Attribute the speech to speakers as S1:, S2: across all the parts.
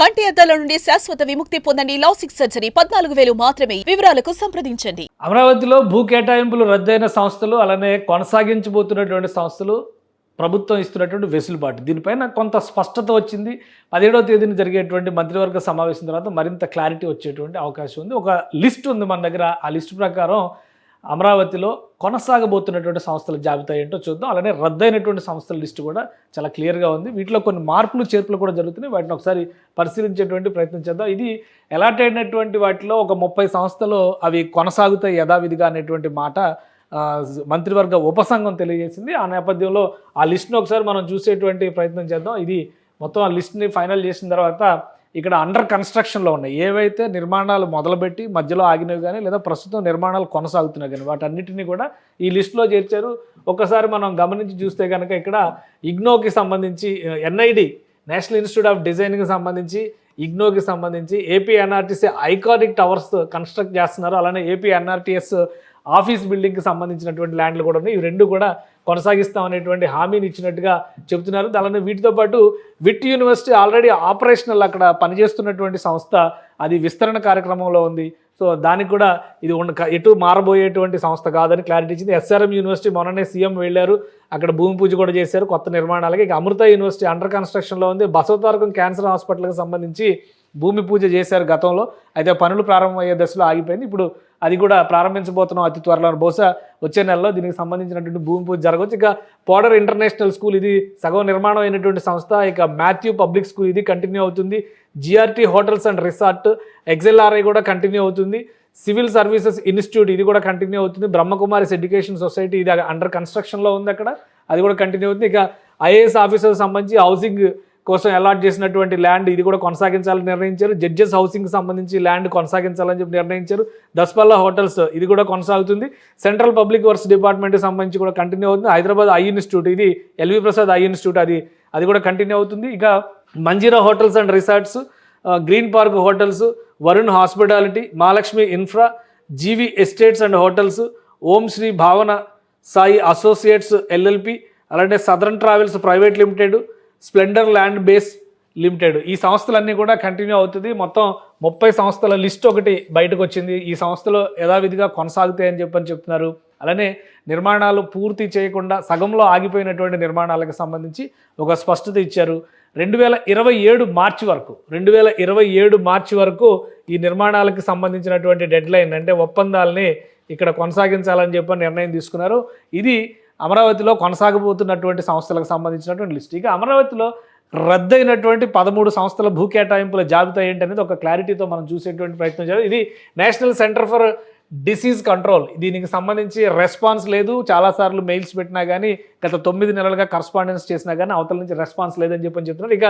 S1: కంటి అద్దాల నుండి శాశ్వత విముక్తి పొందండి లాసిక్ సర్జరీ. పద్నాలుగు వేలు మాత్రమే. వివరాలకు సంప్రదించండి.
S2: అమరావతిలో భూ కేటాయింపులు రద్దయిన సంస్థలు అలానే కొనసాగించబోతున్నటువంటి సంస్థలు ప్రభుత్వం ఇస్తున్నటువంటి వెసులుబాటు. దీనిపైన కొంత స్పష్టత వచ్చింది. పదిహేడవ తేదీన జరిగేటువంటి మంత్రివర్గ సమావేశం తర్వాత మరింత క్లారిటీ వచ్చేటువంటి అవకాశం ఉంది. ఒక లిస్ట్ ఉంది మన దగ్గర. ఆ లిస్ట్ ప్రకారం అమరావతిలో కొనసాగబోతున్నటువంటి సంస్థల జాబితా ఏంటో చూద్దాం. అలానే రద్దయినటువంటి సంస్థల లిస్టు కూడా చాలా క్లియర్గా ఉంది. వీటిలో కొన్ని మార్పులు చేర్పులు కూడా జరుగుతున్నాయి. వాటిని ఒకసారి పరిశీలించేటువంటి ప్రయత్నం చేద్దాం. ఇది అలాట్ అయినటువంటి వాటిలో ఒక ముప్పై సంస్థలు అవి కొనసాగుతాయి యథావిధిగా అనేటువంటి మాట మంత్రివర్గ ఉపసంఘం తెలియజేసింది. ఆ నేపథ్యంలో ఆ లిస్ట్ని ఒకసారి మనం చూసేటువంటి ప్రయత్నం చేద్దాం. ఇది మొత్తం ఆ లిస్ట్ని ఫైనల్ చేసిన తర్వాత ఇక్కడ అండర్ కన్స్ట్రక్షన్లో ఉన్నాయి. ఏవైతే నిర్మాణాలు మొదలుపెట్టి మధ్యలో ఆగినవి కానీ లేదా ప్రస్తుతం నిర్మాణాలు కొనసాగుతున్నాయి కానీ వాటన్నిటిని కూడా ఈ లిస్టులో చేర్చారు. ఒకసారి మనం గమనించి చూస్తే కనుక ఇక్కడ ఇగ్నోకి సంబంధించి ఎన్ఐడి నేషనల్ ఇన్స్టిట్యూట్ ఆఫ్ డిజైన్కి సంబంధించి ఇగ్నోకి సంబంధించి AP NRTC iconic towers construct చేస్తున్నారు. అలానే ఏపీ ఎన్ఆర్టీఎస్ ఆఫీస్ బిల్డింగ్కి సంబంధించినటువంటి ల్యాండ్లు కూడా ఉన్నాయి. ఇవి రెండు కూడా కొనసాగిస్తాం అనేటువంటి హామీని ఇచ్చినట్టుగా చెబుతున్నారు. అలానే వీటితో పాటు విట్ యూనివర్సిటీ ఆల్రెడీ ఆపరేషనల్ అక్కడ పనిచేస్తున్నటువంటి సంస్థ అది విస్తరణ కార్యక్రమంలో ఉంది. సో దానికి కూడా ఇది ఎటు మారబోయేటువంటి సంస్థ కాదని క్లారిటీ ఇచ్చింది. ఎస్ఆర్ఎం యూనివర్సిటీ మొన్ననే సీఎం వెళ్ళారు. అక్కడ భూమి పూజ కూడా చేశారు. కొత్త నిర్మాణాలకి. ఇక అమృత యూనివర్సిటీ అండర్ కన్స్ట్రక్షన్లో ఉంది. బసవతారకం క్యాన్సర్ హాస్పిటల్కి సంబంధించి భూమి పూజ చేశారు గతంలో. అయితే పనులు ప్రారంభమయ్యే దశలో ఆగిపోయింది. ఇప్పుడు అది కూడా ప్రారంభించబోతున్నాం అతి త్వరలో బహుశా వచ్చే నెలలో దీనికి సంబంధించినటువంటి భూమి పూజ జరగవచ్చు. ఇక పోడర్ ఇంటర్నేషనల్ స్కూల్ ఇది సగం నిర్మాణం అయినటువంటి సంస్థ. ఇక మాథ్యూ పబ్లిక్ స్కూల్ ఇది కంటిన్యూ అవుతుంది. జిఆర్టీ హోటల్స్ అండ్ రిసార్ట్ ఎక్సెల్ఆర్ఐ కూడా కంటిన్యూ అవుతుంది. సివిల్ సర్వీసెస్ ఇన్స్టిట్యూట్ ఇది కూడా కంటిన్యూ అవుతుంది. బ్రహ్మకుమారిస్ ఎడ్యుకేషన్ సొసైటీ ఇది అండర్ కన్స్ట్రక్షన్లో ఉంది అక్కడ. అది కూడా కంటిన్యూ అవుతుంది. ఇక ఐఏఎస్ ఆఫీసర్కి సంబంధించి హౌసింగ్ కోసం అలాట్ చేసినటువంటి ల్యాండ్ ఇది కూడా కొనసాగించాలని నిర్ణయించారు. జడ్జెస్ హౌసింగ్ సంబంధించి ల్యాండ్ కొనసాగించాలని చెప్పి నిర్ణయించారు. దస్పల్లా హోటల్స్ ఇది కూడా కొనసాగుతుంది. సెంట్రల్ పబ్లిక్ వర్క్స్ డిపార్ట్మెంట్కి సంబంధించి కూడా కంటిన్యూ అవుతుంది. హైదరాబాద్ ఐ ఇన్స్టిట్యూట్ ఇది ఎల్వి ప్రసాద్ ఐ ఇన్స్టిట్యూట్ అది అది కూడా కంటిన్యూ అవుతుంది. ఇక Manjira hotels and resorts green park hotels Varun hospitality Mahalakshmi infra GV estates and hotels Om Shri Bhavana Sai associates LLP అలాంటి southern travels private limited splendour land base limited. ఈ సంస్థలన్నీ కూడా continue అవుతుంది. మొత్తం ముప్పై సంస్థల లిస్ట్ ఒకటి బయటకు వచ్చింది. ఈ సంస్థలు యథావిధిగా కొనసాగుతాయని చెప్పని చెప్తున్నారు. అలానే నిర్మాణాలు పూర్తి చేయకుండా సగంలో ఆగిపోయినటువంటి నిర్మాణాలకు సంబంధించి ఒక స్పష్టత ఇచ్చారు. రెండు వేల ఇరవై ఏడు మార్చి వరకు రెండు వేల ఇరవై ఏడు మార్చి వరకు ఈ నిర్మాణాలకు సంబంధించినటువంటి డెడ్లైన్ అంటే ఒప్పందాలని ఇక్కడ కొనసాగించాలని చెప్పి నిర్ణయం తీసుకున్నారు. ఇది అమరావతిలో కొనసాగబోతున్నటువంటి సంస్థలకు సంబంధించినటువంటి లిస్ట్. ఇక అమరావతిలో రద్దయినటువంటి పదమూడు సంస్థల భూ కేటాయింపుల జాబితా ఏంటనేది ఒక క్లారిటీతో మనం చూసేటువంటి ప్రయత్నం చేయాలి. ఇది national centre for disease control. దీనికి సంబంధించి రెస్పాన్స్ లేదు. చాలాసార్లు మెయిల్స్ పెట్టినా కానీ గత తొమ్మిది నెలలుగా కరస్పాండెన్స్ చేసినా కానీ అవతల నుంచి రెస్పాన్స్ లేదని చెప్పని చెప్తున్నారు. ఇక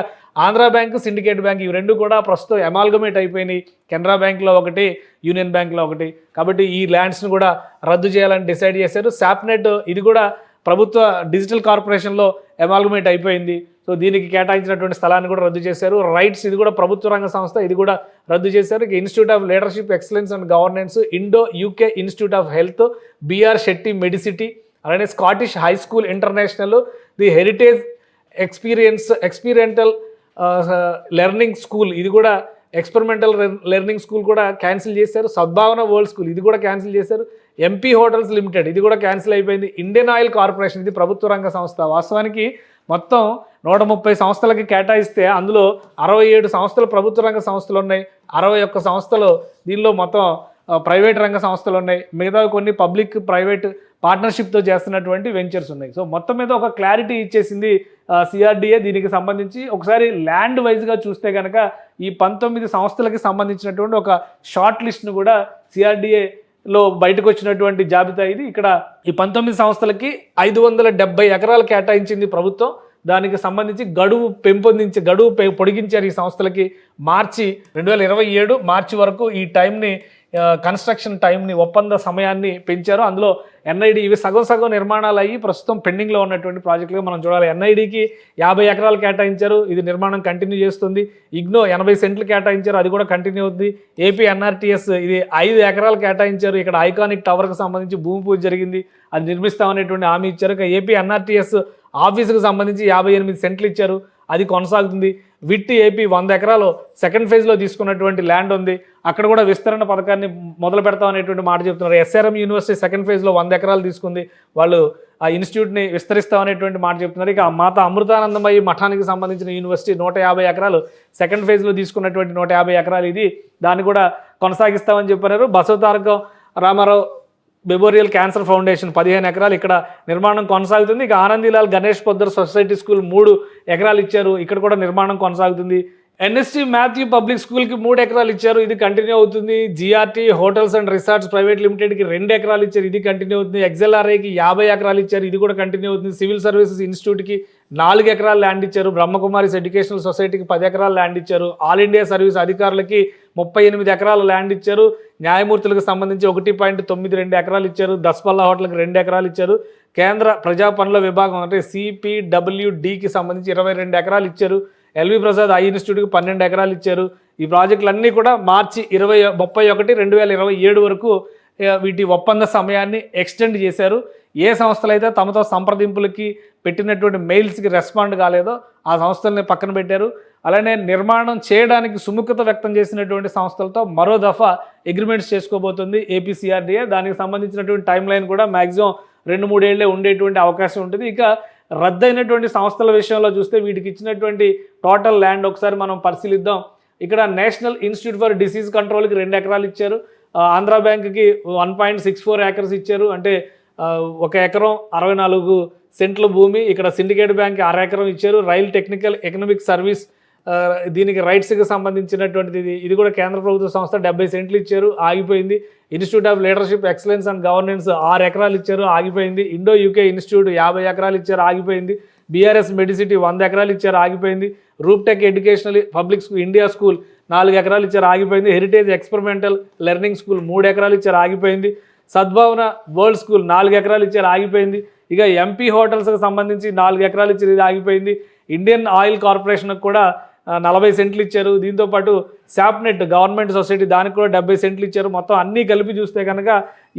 S2: ఆంధ్ర బ్యాంక్ సిండికేట్ బ్యాంక్ ఇవి రెండు కూడా ప్రస్తుతం ఎమాల్గమేట్ అయిపోయినాయి. కెనరా బ్యాంక్లో ఒకటి యూనియన్ బ్యాంక్లో ఒకటి. కాబట్టి ఈ ల్యాండ్స్ని కూడా రద్దు చేయాలని డిసైడ్ చేశారు. శాప్నెట్ ఇది కూడా ప్రభుత్వ డిజిటల్ కార్పొరేషన్లో ఎమాల్గమేట్ అయిపోయింది. సో దీనికి కేటాయించినటువంటి స్థలాన్ని కూడా రద్దు చేశారు. రైట్స్ ఇది కూడా ప్రభుత్వ రంగ సంస్థ. ఇది కూడా రద్దు చేశారు. ఇక institute of leadership excellence and governance Indo UK institute of health BR Shetty medicity అలానే Scottish high school international the heritage experience experiential learning school ఇది కూడా ఎక్స్పెరిమెంటల్ లెర్నింగ్ స్కూల్ కూడా క్యాన్సిల్ చేశారు. సద్భావన వరల్డ్ స్కూల్ ఇది కూడా క్యాన్సిల్ చేశారు. MP hotels limited ఇది కూడా క్యాన్సిల్ అయిపోయింది. ఇండియన్ ఆయిల్ కార్పొరేషన్ ఇది ప్రభుత్వ రంగ సంస్థ. వాస్తవానికి మొత్తం నూట ముప్పై సంస్థలకి కేటాయిస్తే అందులో అరవై ఏడు సంస్థలు ప్రభుత్వ రంగ సంస్థలు ఉన్నాయి. అరవై ఒక్క సంస్థలు దీనిలో మొత్తం ప్రైవేట్ రంగ సంస్థలు ఉన్నాయి. మిగతా కొన్ని పబ్లిక్ ప్రైవేట్ పార్ట్నర్షిప్తో చేస్తున్నటువంటి వెంచర్స్ ఉన్నాయి. సో మొత్తం మీద ఒక క్లారిటీ ఇచ్చేసింది సిఆర్డిఏ దీనికి సంబంధించి. ఒకసారి ల్యాండ్ వైజ్గా చూస్తే కనుక ఈ పంతొమ్మిది సంస్థలకి సంబంధించినటువంటి ఒక షార్ట్ లిస్ట్ను కూడా సిఆర్డిఏ లో బయటకు వచ్చినటువంటి జాబితా ఇది. ఇక్కడ ఈ పంతొమ్మిది సంస్థలకి ఐదు వందల డెబ్బై ఎకరాలు కేటాయించింది ప్రభుత్వం. దానికి సంబంధించి గడువు పెంపొందించి గడువు పె- పొడిగించారు ఈ సంస్థలకి మార్చి రెండు వేల ఇరవై ఏడు మార్చి వరకు ఈ టైంని కన్స్ట్రక్షన్ టైంని ఒప్పంద సమయాన్ని పెంచారు. అందులో ఎన్ఐడి ఇవి సగం సగం నిర్మాణాలు అయ్యి ప్రస్తుతం పెండింగ్లో ఉన్నటువంటి ప్రాజెక్టులు మనం చూడాలి. ఎన్ఐడికి యాభై ఎకరాలు కేటాయించారు. ఇది నిర్మాణం కంటిన్యూ చేస్తుంది. ఇగ్నో ఎనభై సెంట్లు కేటాయించారు. అది కూడా కంటిన్యూ అవుతుంది ఏపీ ఎన్ఆర్టీఎస్ ఇది ఐదు ఎకరాలు కేటాయించారు. ఇక్కడ ఐకానిక్ టవర్కి సంబంధించి భూమి పూజ జరిగింది. అది నిర్మిస్తామనేటువంటి హామీ ఇచ్చారు. ఇక ఏపీ ఎన్ఆర్టీఎస్ ఆఫీసుకు సంబంధించి యాభై ఎనిమిది సెంట్లు ఇచ్చారు. అది కొనసాగుతుంది. విట్ ఏపీ వంద ఎకరాలు సెకండ్ ఫేజ్లో తీసుకున్నటువంటి ల్యాండ్ ఉంది. అక్కడ కూడా విస్తరణ పథకాన్ని మొదలు పెడతాం అనేటువంటి మాట చెప్తున్నారు. ఎస్ఆర్ఎం యూనివర్సిటీ సెకండ్ ఫేజ్లో వంద ఎకరాలు తీసుకుంది. వాళ్ళు ఆ ఇన్స్టిట్యూట్ని విస్తరిస్తాం అనేటువంటి మాట చెప్తున్నారు. ఇక మాత అమృతానందమయ్యి మఠానికి సంబంధించిన యూనివర్సిటీ నూట యాభై ఎకరాలు సెకండ్ ఫేజ్లో తీసుకున్నటువంటి నూట యాభై ఎకరాలు ఇది. దాన్ని కూడా కొనసాగిస్తామని చెప్పారు. Basavatarakam Rama Rao memorial cancer foundation పదిహేను ఎకరాలు ఇక్కడ నిర్మాణం కొనసాగుతుంది. ఇక ఆనందీలాల్ గణేష్ పొద్దర్ సొసైటీ స్కూల్ మూడు ఎకరాలు ఇచ్చారు. ఇక్కడ కూడా నిర్మాణం కొనసాగుతుంది. ఎన్ఎస్టీ మాథ్యూ పబ్లిక్ స్కూల్కి మూడు ఎకరాలు ఇచ్చారు. ఇది కంటిన్యూ అవుతుంది. GRT hotels and resorts private లిమిటెడ్కి రెండు ఎకరాలు ఇచ్చారు. ఇది కంటిన్యూ అవుతుంది. ఎక్స్ఎల్ఆర్ఐకి యాభై ఎకరాలు ఇచ్చారు. ఇది కూడా కంటిన్యూ అవుతుంది. సివిల్ సర్వీసెస్ ఇన్స్టిట్యూట్కి నాలుగు ఎకరాలు ల్యాండ్ ఇచ్చారు. బ్రహ్మకుమారిస్ ఎడ్యుకేషనల్ సొసైటీకి పది ఎకరాలు ల్యాండ్ ఇచ్చారు. ఆల్ ఇండియా సర్వీస్ అధికారులకి ముప్పై ఎనిమిది ఎకరాల ల్యాండ్ ఇచ్చారు. న్యాయమూర్తులకు సంబంధించి ఒకటి పాయింట్ తొమ్మిది రెండు ఎకరాలు ఇచ్చారు. దస్పల్లా హోటల్కి రెండు ఎకరాలు ఇచ్చారు. కేంద్ర ప్రజా పనుల విభాగం అంటే సిపిడబ్ల్యూడికి సంబంధించి ఇరవై రెండు ఎకరాలు ఇచ్చారు. ఎల్వి ప్రసాద్ ఐ ఇన్స్టిట్యూట్కి పన్నెండు ఎకరాలు ఇచ్చారు. ఈ ప్రాజెక్టులన్నీ కూడా మార్చి ఇరవై ముప్పై ఒకటి రెండు వేల ఇరవై ఏడు వరకు వీటి ఒప్పంద సమయాన్ని ఎక్స్టెండ్ చేశారు. ఏ సంస్థలైతే తమతో సంప్రదింపులకి పెట్టినటువంటి మెయిల్స్కి రెస్పాండ్ కాలేదో ఆ సంస్థల్ని పక్కన పెట్టారు. అలానే నిర్మాణం చేయడానికి సుముఖత వ్యక్తం చేసినటువంటి సంస్థలతో మరో దఫా అగ్రిమెంట్స్ చేసుకోబోతుంది ఏపీసీఆర్డీఏ దానికి సంబంధించినటువంటి టైం లైన్ కూడా మ్యాక్సిమం రెండు మూడేళ్ళే ఉండేటువంటి అవకాశం ఉంటుంది. ఇక రద్దయినటువంటి సంస్థల విషయంలో చూస్తే వీటికి ఇచ్చినటువంటి టోటల్ ల్యాండ్ ఒకసారి మనం పరిశీలిద్దాం. ఇక్కడ నేషనల్ ఇన్స్టిట్యూట్ ఫర్ డిసీజ్ కంట్రోల్కి రెండు ఎకరాలు ఇచ్చారు. ఆంధ్ర బ్యాంక్కి one point six four acres ఇచ్చారు. అంటే ఒక ఎకరం అరవై నాలుగు సెంట్ల భూమి ఇక్కడ సిండికేట్ బ్యాంక్ ఆరు ఎకరం ఇచ్చారు. రైల్ టెక్నికల్ ఎకనామిక్ సర్వీస్ దీనికి రైట్స్కి సంబంధించినటువంటిది ఇది. ఇది కూడా కేంద్ర ప్రభుత్వ సంస్థ డెబ్బై సెంట్లు ఇచ్చారు ఆగిపోయింది. Institute of leadership excellence and governance ఆరు ఎకరాలు ఇచ్చారు ఆగిపోయింది. ఇండో యూకే ఇన్స్టిట్యూట్ యాభై ఎకరాలు ఇచ్చారు ఆగిపోయింది. బీఆర్ఎస్ మెడిసిటీ వంద ఎకరాలు ఇచ్చారు ఆగిపోయింది. రూప్టెక్ educational public school India school నాలుగు ఎకరాలు ఇచ్చారు ఆగిపోయింది. హెరిటేజ్ ఎక్స్పెరిమెంటల్ లెర్నింగ్ స్కూల్ మూడు ఎకరాలు ఇచ్చారు ఆగిపోయింది. సద్భావన వరల్డ్ స్కూల్ నాలుగు ఎకరాలు ఇచ్చారు ఆగిపోయింది. ఇక ఎంపీ హోటల్స్కి సంబంధించి నాలుగు ఎకరాలు ఇచ్చి ఇది ఆగిపోయింది ఇండియన్ ఆయిల్ కార్పొరేషన్కి కూడా నలభై సెంట్లు ఇచ్చారు. దీంతోపాటు శాప్నెట్ గవర్నమెంట్ సొసైటీ దానికి కూడా డెబ్బై సెంట్లు ఇచ్చారు. మొత్తం అన్నీ కలిపి చూస్తే కనుక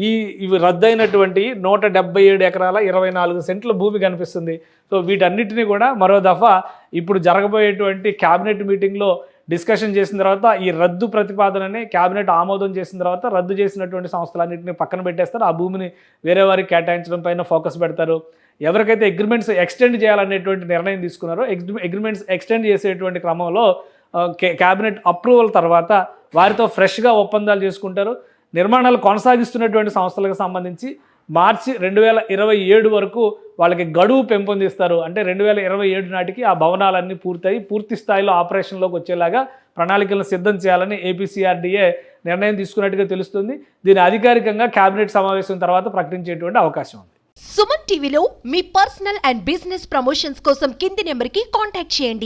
S2: ఈ ఇవి రద్దయినటువంటి నూట డెబ్బై ఏడు ఎకరాల ఇరవై నాలుగు సెంట్ల భూమి కనిపిస్తుంది. సో వీటన్నిటినీ కూడా మరో దఫా ఇప్పుడు జరగబోయేటువంటి క్యాబినెట్ మీటింగ్లో డిస్కషన్ చేసిన తర్వాత ఈ రద్దు ప్రతిపాదనని క్యాబినెట్ ఆమోదం చేసిన తర్వాత రద్దు చేసినటువంటి సంస్థలన్నింటినీ పక్కన పెట్టేస్తారు. ఆ భూమిని వేరే వారికి కేటాయించడం పైన ఫోకస్ పెడతారు. ఎవరికైతే అగ్రిమెంట్స్ ఎక్స్టెండ్ చేయాలనేటువంటి నిర్ణయం తీసుకున్నారో అగ్రిమెంట్స్ ఎక్స్టెండ్ చేసేటువంటి క్రమంలో కే- క్యాబినెట్ అప్రూవల్ తర్వాత వారితో ఫ్రెష్గా ఒప్పందాలు చేసుకుంటారు. నిర్మాణాలు కొనసాగిస్తున్నటువంటి సంస్థలకు సంబంధించి మార్చి రెండు వేల ఇరవై ఏడు వరకు వాళ్ళకి గడువు పెంపొందిస్తారు. అంటే రెండు వేల ఇరవై ఏడు నాటికి ఆ భవనాలన్నీ పూర్తయి పూర్తి స్థాయిలో ఆపరేషన్లోకి వచ్చేలాగా ప్రణాళికలను సిద్ధం చేయాలని ఏపీసీఆర్డీఏ నిర్ణయం తీసుకున్నట్టుగా తెలుస్తుంది. దీని అధికారికంగా కేబినెట్ సమావేశం తర్వాత ప్రకటించేటువంటి అవకాశం ఉంది.
S3: సుమన్ టీవీలో మీ పర్సనల్ అండ్ బిజినెస్ ప్రమోషన్స్ కోసం కింది నెంబర్కి కాంటాక్ట్ చేయండి.